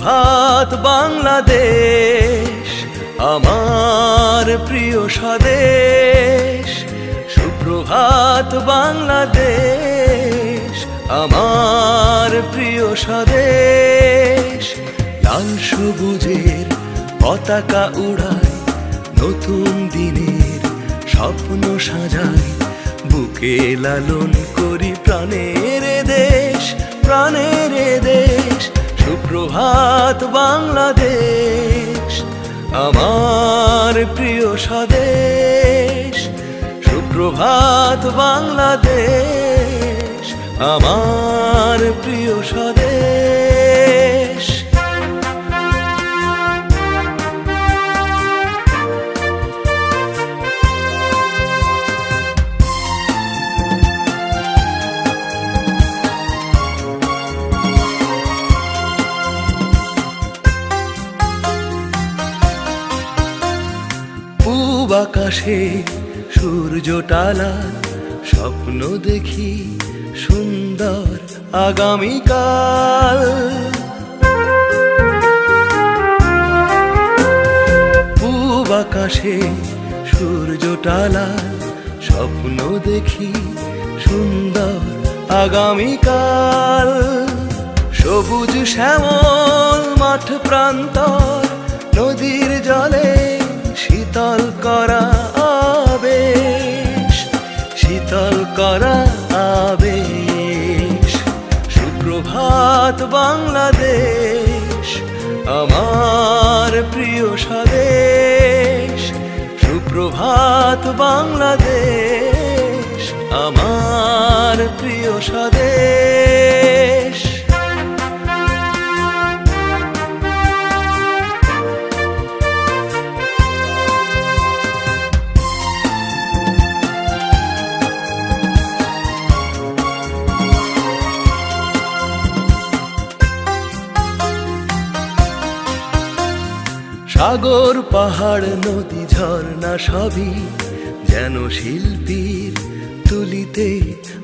সুপ্রভাত বাংলাদেশ, আমার প্রিয় স্বদেশ। সুপ্রভাত বাংলাদেশ, আমার প্রিয় স্বদেশ। লাল সবুজের পতাকা উড়ায়, নতুন দিনের স্বপ্ন সাজায়, বুকে লালন করি সুপ্রভাত বাংলাদেশ আমার প্রিয় স্বদেশ। সুপ্রভাত বাংলাদেশ আমার প্রিয় স্বদেশ। আকাশে সূর্য টালা স্বপ্ন দেখি সুন্দর আগামীকাল। পূব আকাশে সূর্য টালা স্বপ্ন দেখি সুন্দর আগামীকাল। সবুজ শ্যামল মাঠ প্রান্তর, নদীর জলে বাংলাদেশ আমার প্রিয় স্বদেশ। সুপ্রভাত বাংলাদেশ আমার প্রিয় স্বদেশ। সাগর, পাহাড়, নদী, ঝর্ণা সবই যেন শিল্পীর তুলিতে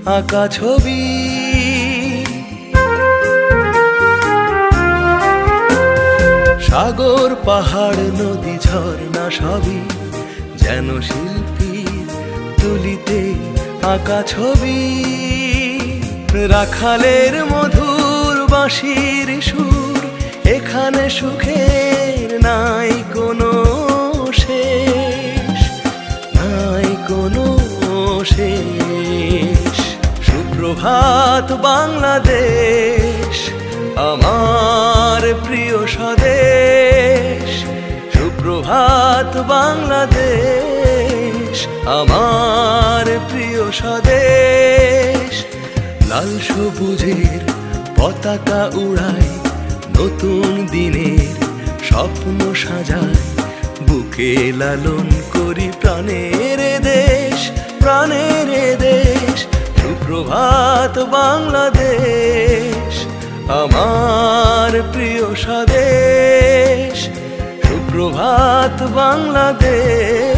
আঁকা ছবি। সাগর, পাহাড়, নদী, ঝর্ণা সবই যেন শিল্পীর তুলিতে আঁকা ছবি। রাখালের মধুর সুপ্রভাত বাংলাদেশ, আমার প্রিয় স্বদেশ। সুপ্রভাত বাংলাদেশ, আমার প্রিয় স্বদেশ। লাল সবুজের পতাকা উড়ায়, নতুন দিনের স্বপ্ন সাজায়, বুকে লালন করি প্রাণের বাংলাদেশ আমার প্রিয় স্বদেশ সুপ্রভাত বাংলাদেশ।